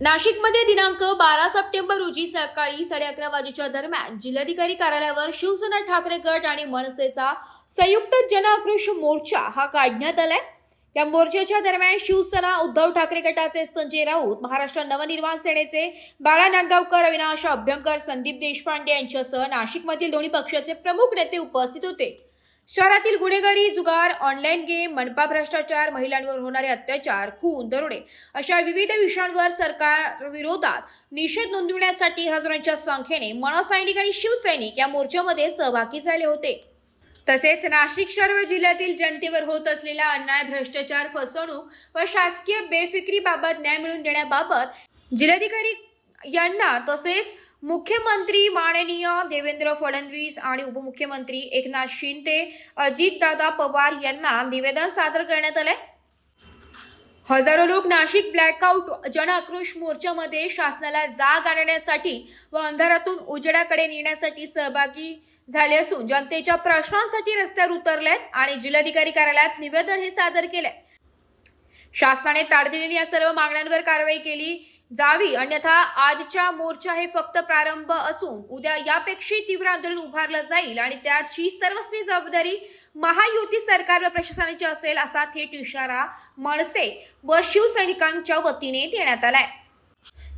नाशिकमध्ये दिनांक बारा सप्टेंबर रोजी सकाळी साडे अकरा वाजेच्या दरम्यान जिल्हाधिकारी कार्यालयावर शिवसेना ठाकरे गट आणि मनसेचा संयुक्त जनआक्रोश मोर्चा हा काढण्यात आलाय. या मोर्चाच्या दरम्यान शिवसेना उद्धव ठाकरे गटाचे संजय राऊत महाराष्ट्र नवनिर्माण सेनेचे बाळा नांदगावकर अविनाश अभ्यंकर संदीप देशपांडे यांच्यासह नाशिकमधील दोन्ही पक्षाचे प्रमुख नेते उपस्थित होते. शहरातील गुन्हेगारी जुगार ऑनलाईन गेम मनपा भ्रष्टाचार महिलांवर होणारे अत्याचार खून दरोडे अशा विविध विषयांवर सरकार विरोधात निषेध नोंदवण्यासाठी हजारांच्या संख्येने मनसैनिक आणि शिवसैनिक या मोर्चामध्ये सहभागी झाले होते. तसेच नाशिक शहर व जिल्ह्यातील जनतेवर होत असलेला अन्याय भ्रष्टाचार फसवणूक व शासकीय बेफिक्रीबाबत न्याय मिळवून देण्याबाबत जिल्हाधिकारी यांना तसेच मुख्यमंत्री माननीय देवेंद्र फडणवीस आणि उपमुख्यमंत्री एकनाथ शिंदे अजितदादा पवार यांना निवेदन सादर करण्यात आले हजारो लोक नाशिक ब्लॅकआउट जनआक्रोश मोर्चामध्ये शासनाला जाग आणण्यासाठी व अंधारातून उजेडाकडे नेण्यासाठी सहभागी झाले असून जनतेच्या प्रश्नांसाठी रस्त्यावर उतरलेत आणि जिल्हाधिकारी कार्यालयात निवेदन हे सादर केलंय. शासनाने तातडीने या सर्व मागण्यांवर कारवाई केली. जावी अन्यथा आजच्या मोर्चा हे फक्त प्रारंभ असून उद्या यापेक्षाही तीव्र आंदोलन उभारलं जाईल आणि त्याची सर्वस्वी जबाबदारी महायुती सरकार व प्रशासनाची असेल असा थेट इशारा मनसे व शिवसैनिकांच्या वतीने देण्यात आलाय.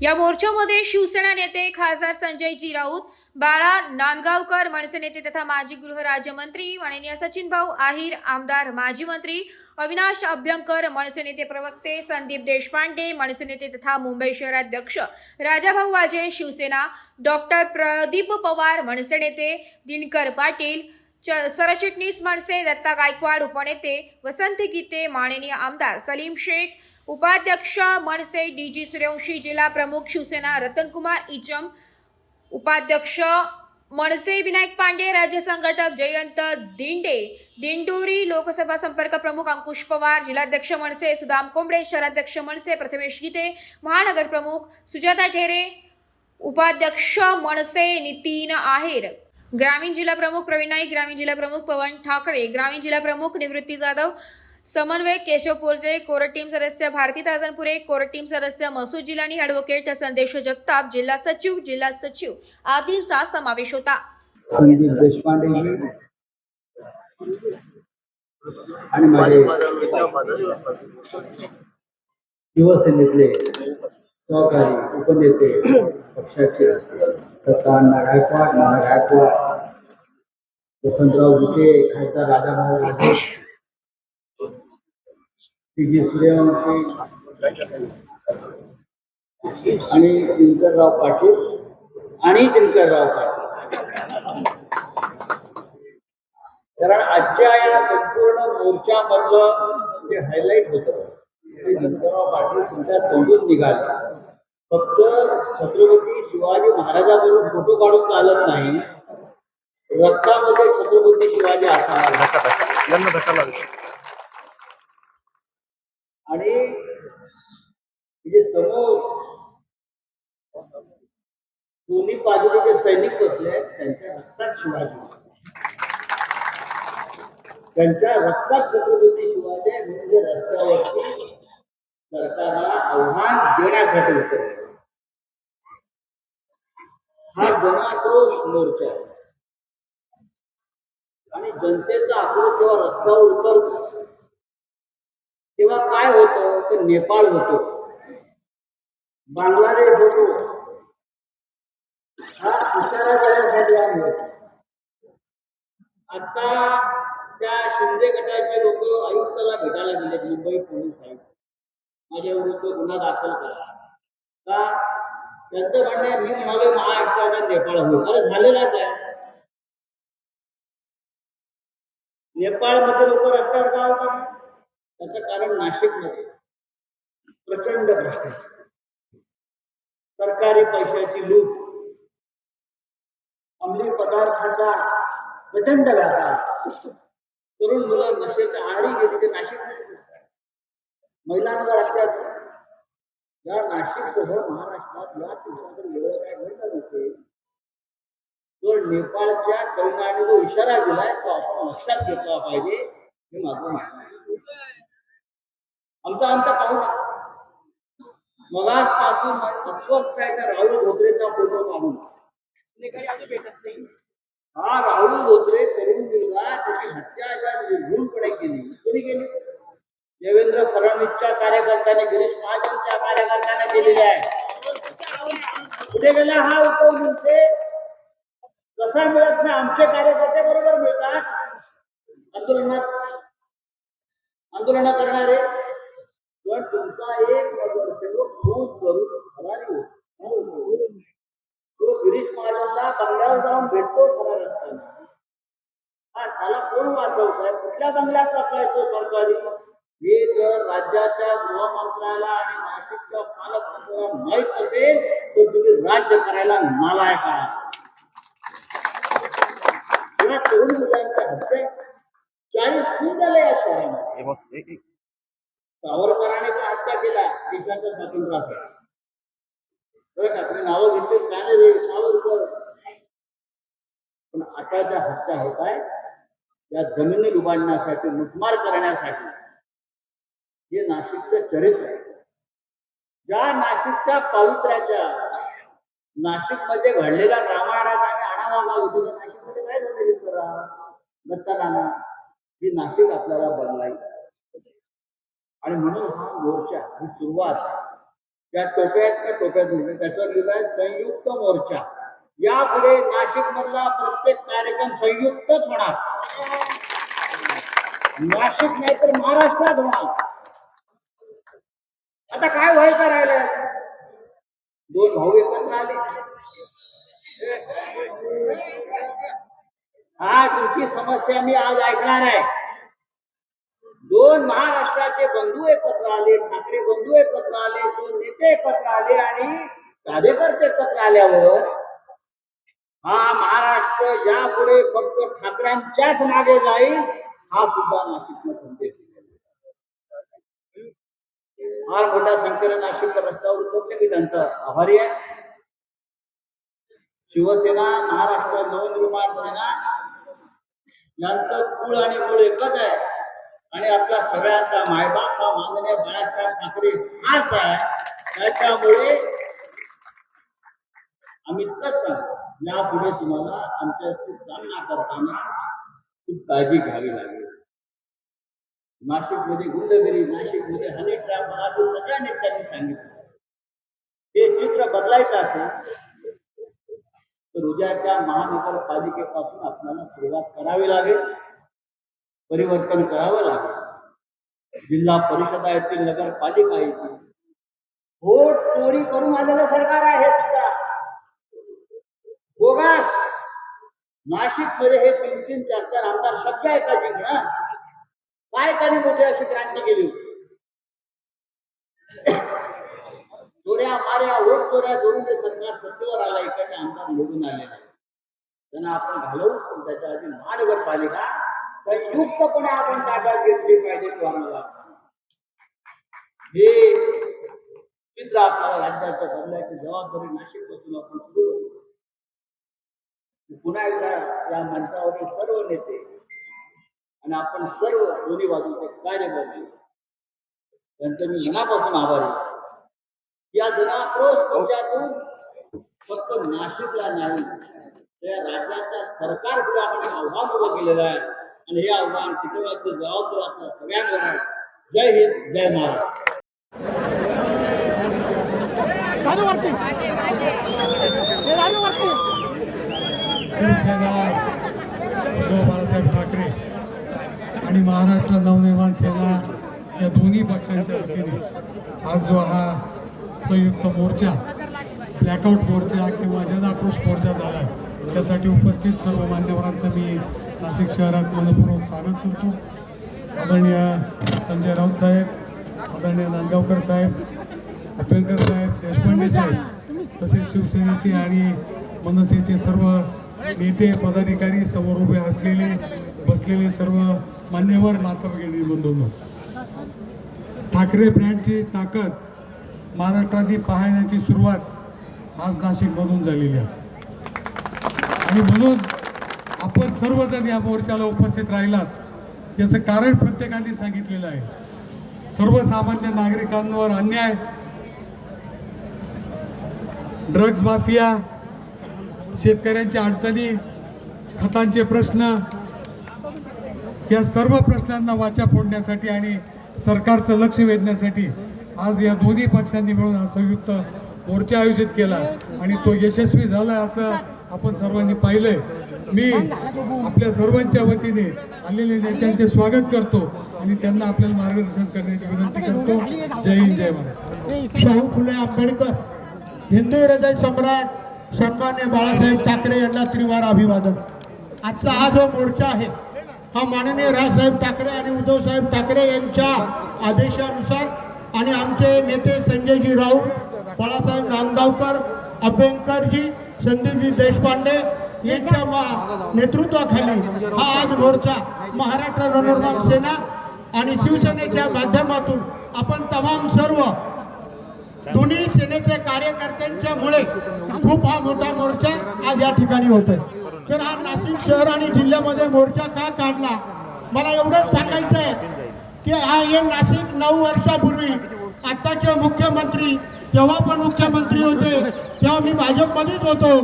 या मोर्चामध्ये शिवसेना नेते खासदार संजयजी राऊत बाळा नांदगावकर मनसे नेते तथा माजी गृहराज्यमंत्री माननीय सचिनभाऊ आहिर आमदार माजी मंत्री अविनाश अभ्यंकर मनसे नेते प्रवक्ते संदीप देशपांडे मनसे नेते तथा मुंबई शहराध्यक्ष राजाभाऊ वाजे शिवसेना डॉक्टर प्रदीप पवार मनसे नेते दिनकर पाटील च- सरचिटणीस मनसे दत्ता गायकवाड उपनेते वसंत गीते माननीय आमदार सलीम शेख उपाध्यक्ष मनसे डी जी सूर्यवंशी जिल्हा प्रमुख शिवसेना रतनकुमार इचम उपाध्यक्ष मनसे विनायक पांडे राज्य संघटक जयंत दिंडे दिंडोरी लोकसभा संपर्क प्रमुख अंकुश पवार जिल्हाध्यक्ष मनसे सुदाम कोंबडे शहराध्यक्ष मनसे प्रथमेश गीते महानगर प्रमुख सुजाता ठेरे उपाध्यक्ष मनसे नितीन आहेर. ग्रामीण जिल्हा प्रमुख प्रवीण नाईक ग्रामीण जिल्हा प्रमुख पवन ठाकरे ग्रामीण जिल्हा प्रमुख निवृत्ती जाधव समन्वयक केशव पोरजे कोर टीम सदस्य भारती ताजनपुरे कोर टीम सदस्य मसूद जिलानी ॲडव्होकेट संदेश जगताप जिल्हा सचिव जिल्हा सचिव आदींचा समावेश होता. संदीप देशपांडे आणि माझे शिवसेनेतले सहकारी उपनेते पक्षाचे दत्ता अण्णा गायकवाड नाना गायकवाड वसंतराव विखे खासदार राजाभाऊ राजे जी सूर्यवंशी. आणि दिनकरराव पाटील आणि दिनकरराव पाटील. कारण आजच्या या संपूर्ण मोर्चामधलं जे हायलाईट होतं ते शंकरराव पाटील तुमच्या तोंडून निघाले. फक्त छत्रपती शिवाजी महाराजाबरोबर फोटो काढून चालत नाही. रक्तामध्ये छत्रपती शिवाजी असावा. यांना धक्का लागला. आणि म्हणजे समोर दोन्ही बाजूने जे सैनिक बसले आहेत त्यांच्या रक्तात शिवाजी. त्यांच्या रक्तात छत्रपती शिवाजी म्हणजे रस्त्यावरती सरकारला आव्हान देण्यासाठी उतरले. हा जनाक्रोश मोर्चा आहे. आणि जनतेचा आक्रोश जेव्हा रस्त्यावर उतरतो तेव्हा काय होतं? तर नेपाळ होतो. बांगलादेश होतो. हा इशारा करण्यासाठी आम्ही आता त्या शिंदे गटाचे लोक आयुक्ताला भेटायला गेले मुंबई पोलीस आयुक्त. माझ्या विरुद्ध गुन्हा दाखल करा. का? त्यांचं म्हणणं मी म्हणालो महाराष्ट्राचा नेपाळ होईल अरे झालेलाच आहे. नेपाळमध्ये लोक रस्त्यावर जाऊ का कारण नाशिकमध्ये प्रचंड भ्रष्टाचार। सरकारी पैशाची लूट। अंमली पदार्थाचा प्रचंड व्यापार। तरुण मुलं नशेच्या आडी गेली ते नाशिकमध्ये. महिलांवर तरुणाने जो इशारा दिलाय तो आपण लक्षात घेतला आमचा आमचा अंत पाहू मगासपासून अस्वस्थ आहे त्या राहुल धोत्रेचा फोटो नाही हा राहुल धोत्रे तरुण मुलगा त्याची हत्या ज्या निर्घुणपणे केली. कोणी केली? देवेंद्र फडणवीसच्या कार्यकर्त्याने गिरीश महाजनच्या कार्यकर्त्याने केलेले आहे. कुठे गेला हा उपयोग मिळते म्हणजे? कसा मिळत नाही? आमचे कार्यकर्ते बरोबर मिळतात. आंदोलनात. आंदोलन करणारे पण तुमचा एक नगरसेवक खूप करून फरारी होतो तो गिरीश महाराजांना बंगल्यावर जाऊन भेटतो फरार असताना. हा त्याला कोण वाचवत आहे कुठल्या बंगल्यात टाकलायचो सरकारी? हे जर राज्याच्या गृहमंत्र्याला आणि नाशिकच्या पालकमंत्र्याला माहीत असेल तर तुम्ही राज्य करायला नालाय का? तरुण मुलांच्या हत्या चाळीस खून झाले या शहरामध्ये सावरकरांनी पण हत्या केला. देशाच्या स्वातंत्र्यासाठी बरं का? तुम्ही नावं घेतली काय नाही सावरकर पण आता ज्या हत्या होत आहे या जमिनी लुबाडण्यासाठी लुटमार करण्यासाठी हे नाशिकचं चरित्र आहे. ज्या नाशिकच्या पावित्र्याच्या नाशिकमध्ये घडलेला रामायणाचा आणि आणावा होती नाशिकमध्ये काय झालं करा दत्ताराणा ही नाशिक आपल्याला बनवायचं आहे. आणि म्हणून हा मोर्चा ही सुरुवात त्या टोप्यात त्या टोप्यात त्याचं त्याच्यावर लिहिलंय संयुक्त मोर्चा. यापुढे नाशिक मधला प्रत्येक कार्यक्रम संयुक्तच होणार. नाशिक नाही तर महाराष्ट्रात होणार. आता काय व्हायचं राहिलंय? दोन भाऊ एकत्र आले. हा तुमची समस्या मी आज ऐकणार आहे. दोन महाराष्ट्राचे बंधू एकत्र आले ठाकरे बंधू एकत्र आले दोन नेते एकत्र आले आणि कार्यकर्ते एकत्र आल्यावर हा महाराष्ट्र यापुढे फक्त ठाकरांच्याच मागे जाईल हा सुद्धा नाशिकचा संदेश फार मोठ्या संख्येनं नाशिक रस्त्यावर उतरले मी त्यांचा आभारी आहे. शिवसेना महाराष्ट्र नवनिर्माण सेना यांचं कुळ आणि मूळ एकच आहे. आणि आपल्या सगळ्यांचा मायबाप हा माननीय बाळासाहेब ठाकरे हाच आहे. त्याच्यामुळे आम्ही इतकंच सांगतो यापुढे तुम्हाला आमच्याशी सामना करताना खूप काळजी घ्यावी लागेल. नाशिकमध्ये गुंडगिरी नाशिकमध्ये हनी ट्रॅप असं सगळ्या नेत्यांनी सांगितलं. हे चित्र बदलायचं असेल तर उद्याच्या महानगरपालिकेपासून आपल्याला सुरुवात करावी लागेल. परिवर्तन करावं लागेल. जिल्हा परिषदा येतील नगरपालिका येतील वोट चोरी करून आलेलं सरकार आहे सुद्धा. बोगास. नाशिकमध्ये हे तीन तीन चार चार आमदार शक्य आहे का जिंकणं? काय त्याने मोठी अशी क्रांती केली होती? चोऱ्या माऱ्या वोट चोऱ्या करून हे सरकार सत्तेवर आला इकडे आमदार निवडून आले त्यांना आपण घालवू पण त्याच्या आधी महानगरपालिका संयुक्तपणे आपण ताब्यात घेतली पाहिजे तो आम्हाला. हे चित्र आपल्याला राज्याचं बदलायची जबाबदारी नाशिकपासून आपण सुरू पुन्हा एकदा या मंचावरील सर्व नेते आणि आपण सर्व दोन्ही बाजूचे कार्यकर्ते त्यांचं मी मनापासून आभारी या जनाक्रोश पक्षातून फक्त नाशिकला नाही त्या राज्याच्या सरकार पुढे आपण आव्हान उभं केलेलं आहे. आणि हे आव्हान टिकवण्याची जबाबदारी आपल्या सगळ्यांवर आहे. जय हिंद जय महाराष्ट्र. शिवसेना उद्धव बाळासाहेब ठाकरे आणि महाराष्ट्र नवनिर्माण सेना या दोन्ही पक्षांच्या वतीने आज जो हा संयुक्त मोर्चा ब्लॅकआउट मोर्चा किंवा जनाक्रोश मोर्चा झाला आहे त्यासाठी उपस्थित सर्व मान्यवरांचं मी नाशिक शहरात मनपूर्वक स्वागत करतो. आदरणीय संजय राऊत साहेब आदरणीय नांदगावकर साहेब अभ्यंकर साहेब देशपांडे साहेब तसेच शिवसेनेचे आणि मनसेचे सर्व नेते पदाधिकारी समोर उभे असलेले बसलेले सर्व मान्यवर माता भगिनी बंधूंनो. ठाकरे ब्रँडची ताकद महाराष्ट्रातली पाहण्याची सुरुवात आज नाशिकमधून झालेली आहे. आणि म्हणून आपण सर्वजण या मोर्चाला उपस्थित राहिलात. याचं कारण प्रत्येकाने सांगितलेलं आहे. सर्वसामान्य नागरिकांवर अन्याय ड्रग्ज माफिया शेतकऱ्यांच्या अडचणी खतांचे प्रश्न या सर्व प्रश्नांना वाचा फोडण्यासाठी आणि सरकारचं लक्ष वेधण्यासाठी आज या दोन्ही पक्षांनी मिळून हा संयुक्त मोर्चा आयोजित केला आणि तो यशस्वी झाला असं आपण सर्वांनी पाहिलंय. मी आपल्या सर्वांच्या वतीने आलेल्या नेत्यांचे स्वागत करतो आणि त्यांना आपल्याला मार्गदर्शन करण्याची विनंती करतो. जय हिंद जय महाराज शाहू फुले आंबेडकर हिंदू हृदय सम्राट सन्मान्य बाळासाहेब ठाकरे यांना त्रिवार अभिवादन. आजचा हा जो मोर्चा आहे हा माननीय राजसाहेब ठाकरे आणि उद्धवसाहेब ठाकरे यांच्या आदेशानुसार आणि आमचे नेते संजयजी राऊत बाळासाहेब नांदगावकर अभ्यंकरजी संदीपजी देशपांडे यांच्या नेतृत्वाखाली हा आज मोर्चा महाराष्ट्र नवनिर्माण सेना आणि शिवसेनेच्या माध्यमातून आपण तमाम सर्व दोन्ही सेनेच्या कार्यकर्त्यांच्या मुळे खूप हा मोठा मोर्चा आज या ठिकाणी होतोय. तर हा नाशिक शहर आणि जिल्ह्यामध्ये मोर्चा का काढला? मला एवढंच सांगायचं आहे की हा हे नाशिक नऊ वर्षापूर्वी आताचे मुख्यमंत्री तेव्हा पण मुख्यमंत्री होते तेव्हा मी भाजपमध्येच होतो.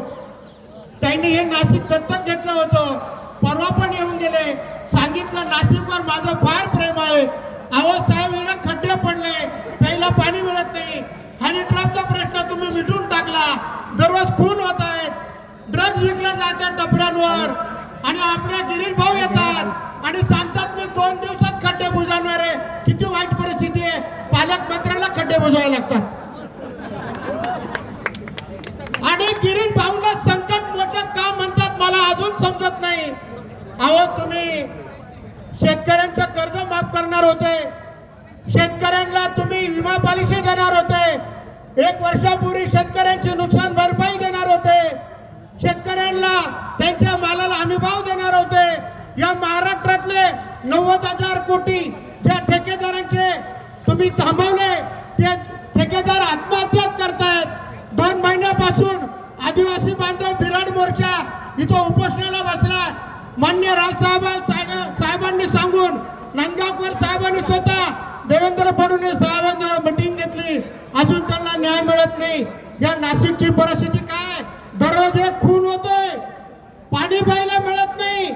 त्यांनी हे नाशिक दत्तक घेतलं होतं. परवा पण येऊन गेले. सांगितलं नाशिकवर माझं फार प्रेम आहे. अहो साहेब एवढे खड्डे पडले. प्यायला पाणी मिळत नाही. हनी ट्रॅपचा प्रश्न तुम्ही मिटून टाकला. दररोज खून होत आहेत. ड्रग्ज विकले जातात टपऱ्यांवर आणि आपल्या गिरीश भाऊ येतात. आणि सांगतात मी दोन दिवसात खड्डे बुजवणार आहे. किती वाईट परिस्थिती आहे. पालकमंत्र्याला खड्डे बुजावे लागतात. अहो तुम्ही शेतकऱ्यांचं कर्ज माफ करणार होते. शेतकऱ्यांना तुम्ही विमा पॉलिसी देणार होते. एक वर्षापूर्वी शेतकऱ्यांची नुकसान भरपाई देणार होते. शेतकऱ्यांना त्यांच्या मालाला हमी भाव देणार होते. या महाराष्ट्रातले नव्वद हजार कोटी ज्या ठेकेदारांचे तुम्ही थांबवले ते ठेकेदार आत्महत्याच करतायत. दोन महिन्यापासून आदिवासी बांधव बिराड मोर्चा इथं उप मान्य राजसाहेब साहेब- साहेबांनी सांगून नांदगावकर साहेबांनी स्वतः देवेंद्र फडणवीस साहेबांना मिटिंग घेतली. अजून त्यांना न्याय मिळत नाही. या नाशिकची परिस्थिती काय? दररोज एक खून होतोय. पाणी प्यायला मिळत नाही.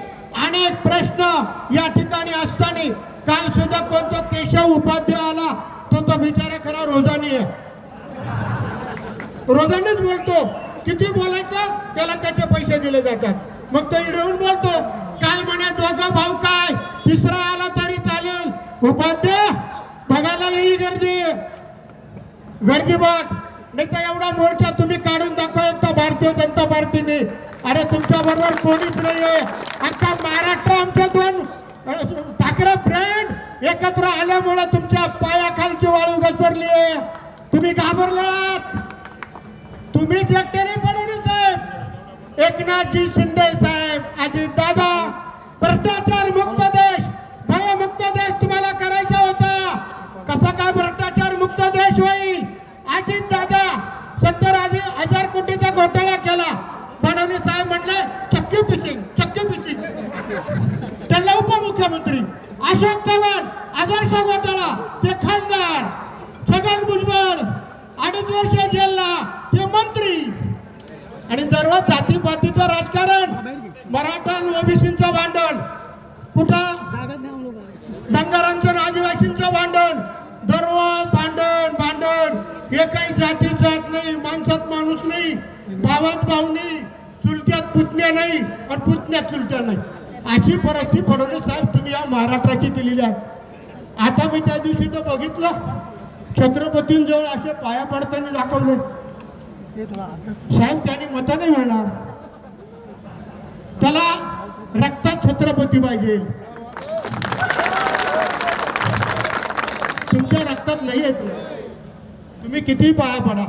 आणि एक प्रश्न या ठिकाणी असताना काल सुद्धा कोणता केशव उपाध्याय आला तो तो बिचारा खरा रोजानी आहे. रोजानेच बोलतो. किती बोलायचं? त्याला त्याचे पैसे दिले जातात. मग तो इडवून बोलतो काल म्हणे दोघं भाऊ काय? तिसरा आला तरी चालेल. उपाध्याय बघायला येई गर्दी. गर्दी बघ नाही तर एवढा मोर्चा तुम्ही काढून दाखवा एकदा भारतीय जनता पार्टीने. अरे तुमच्या बरोबर कोणीच नाहीये. आता महाराष्ट्र आमच्या दोन ठाकरे ब्रँड एकत्र आल्यामुळे तुमच्या पायाखालची वाळू घसरली तुम्ही घाबरलात. तुम्हीच एकट्याने पडवले एकनाथजी शिंदे साहेब अजित दादा भ्रष्टाचार मुक्त देश भयमुक्त देश तुम्हाला करायचा होता. कसा काय भ्रष्टाचार मुक्त देश होईल? अजित दादा सत्तर हजार कोटीचा घोटाळा केला. फडणवीस साहेब म्हटले चक्की पिसिंग चक्की पिसिंग त्याला उपमुख्यमंत्री अशोक चव्हाण आदर्श घोटाळा ते खासदार छगन भुजबळ अडीच वर्ष जेलला ते मंत्री आणि सर्व जातीपातीचं राजकारण मराठा आणि ओबीसीचं भांडण कुठं धनगरांचं आणि आदिवासींचं भांडण दररोज भांडण भांडण हे काही जातीत जात नाही माणसात माणूस नाही भावात भाव चुलत्यात पुतण्या नाही आणि पुतण्यात चुलत्या नाही. अशी परिस्थिती फडणवीस साहेब तुम्ही या महाराष्ट्राची दिलेली आहे. आता मी त्या दिवशी तर बघितलं. छत्रपतींजवळ असे पाया पडताना दाखवले. साहेब त्यांनी मत नाही मिळणार त्याला रक्तात छत्रपती पाहिजे. तुमच्या रक्तात नाही येत तुम्ही किती पाया पडा.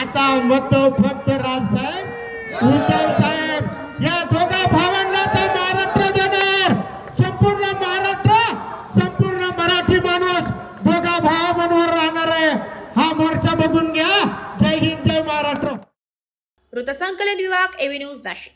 आता मत फक्त राजसाहेब उद्धव साहेब या दोघा भावांना तर महाराष्ट्र देणार. संपूर्ण महाराष्ट्र संपूर्ण मराठी माणूस दोघा भावांवर राहणार आहे. हा मोर्चा बघून घ्या. जय हिंद जय महाराष्ट्र. वृत्तसंकलन विभाग एव्ही न्यूज नाशिक.